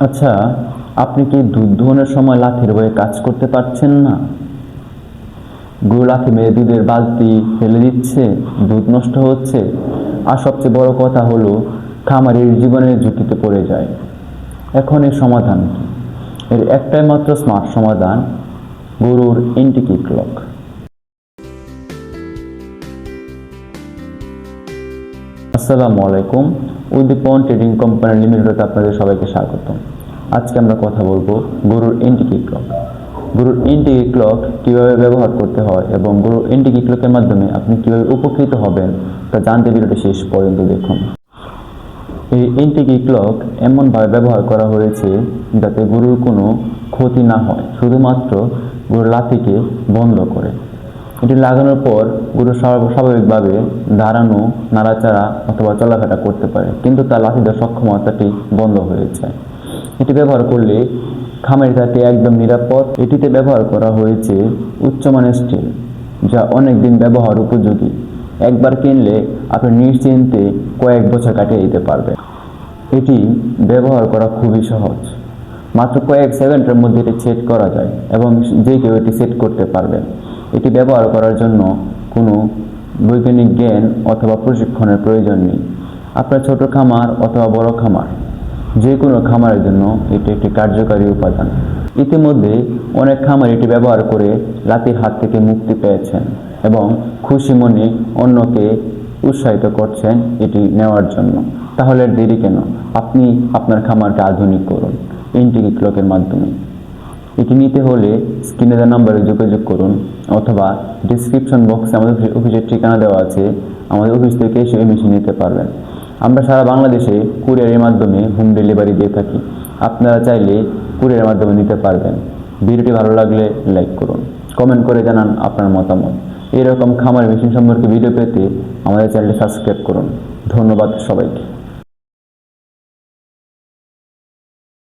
আচ্ছা আপনি কি দুধ দোহনের সময় লাঠির বয়ে কাজ করতে পারছেন না? গরু লাঠি মেরে দুধের বালতি ফেলে দিচ্ছে, দুধ নষ্ট হচ্ছে। আর সবচেয়ে বড় কথা হলো, খামারির জীবনের ঝুঁকিতে পড়ে যায়। এখন এর সমাধান কি? এর একটাই মাত্র স্মার্ট সমাধান, গরুর ইন্টিকি ক্লক। আসসালামু আলাইকুম। উদ্দীপন ট্রেডিং কোম্পানি লিমিটেডে আপনাদের সবাইকে স্বাগত আজকে আমরা কথা বলব গরুর ইন্টিকি ক্লক। গরুর ইন্টিকি ক্লক কীভাবে ব্যবহার করতে হয় এবং গরুর ইন্টিকি ক্লকের মাধ্যমে আপনি কীভাবে উপকৃত হবেন তা জানতে ভিডিওটি শেষ পর্যন্ত দেখুন। এই ইন্টিকি ক্লক এমনভাবে ব্যবহার করা হয়েছে যাতে গরুর কোনো ক্ষতি না হয়, শুধুমাত্র গরুর লাথিকে বন্ধ করে। এটি লাগানোর পর গরু স্বাভাবিকভাবে দাঁড়ানো, নাড়াচাড়া অথবা চলাফেরা করতে পারে। কিন্তু তার লাথি দেওয়ার সক্ষমতাটি বন্ধ হয়েছে। এটি ব্যবহার করলে খামের থাকে একদম নিরাপদ। এটিতে ব্যবহার করা হয়েছে উচ্চমানের স্টিল, যা অনেক দিন ব্যবহার উপযোগী। একবার কিনলে আপনি নিশ্চিন্তে কয়েক বছর কাটিয়ে দিতে পারবেন। এটি ব্যবহার করা খুবই সহজ। মাত্র কয়েক সেকেন্ডের মধ্যে এটি সেট করা যায় এবং যে কেউ এটি সেট করতে পারবেন। এটি ব্যবহার করার জন্য কোনো বৈজ্ঞানিক জ্ঞান অথবা প্রশিক্ষণের প্রয়োজন নেই। আপনার ছোট খামার অথবা বড় খামার যে কোনো খামারের জন্য এটি একটি কার্যকারী উপাদান। ইতিমধ্যে অনেক খামার এটি ব্যবহার করে লাতির হাত থেকে মুক্তি পেয়েছেন এবং খুশি মনে অন্যকে উৎসাহিত করছেন এটি নেওয়ার জন্য। তাহলে দেরি কেন? আপনি আপনার খামারকে আধুনিক করুন। ইন্টিকি ক্লকের মাধ্যমে। এটি নিতে হলে স্ক্রিনে দেওয়া নাম্বারে যোগাযোগ করুন অথবা ডিসক্রিপশন বক্সে আমাদের অফিসের ঠিকানা দেওয়া আছে। আমাদের অফিস থেকে এসে এই মেশিন নিতে পারবেন। আমরা সারা বাংলাদেশে কুরিয়ারের মাধ্যমে হোম ডেলিভারি দিয়ে থাকি। আপনারা চাইলে কুরিয়ারের মাধ্যমে নিতে পারবেন। ভিডিওটি ভালো লাগলে লাইক করুন। কমেন্ট করে জানান আপনার মতামত। এরকম খামার মেশিন সম্পর্কে ভিডিও পেতে আমাদের চ্যানেলটি সাবস্ক্রাইব করুন। ধন্যবাদ সবাইকে।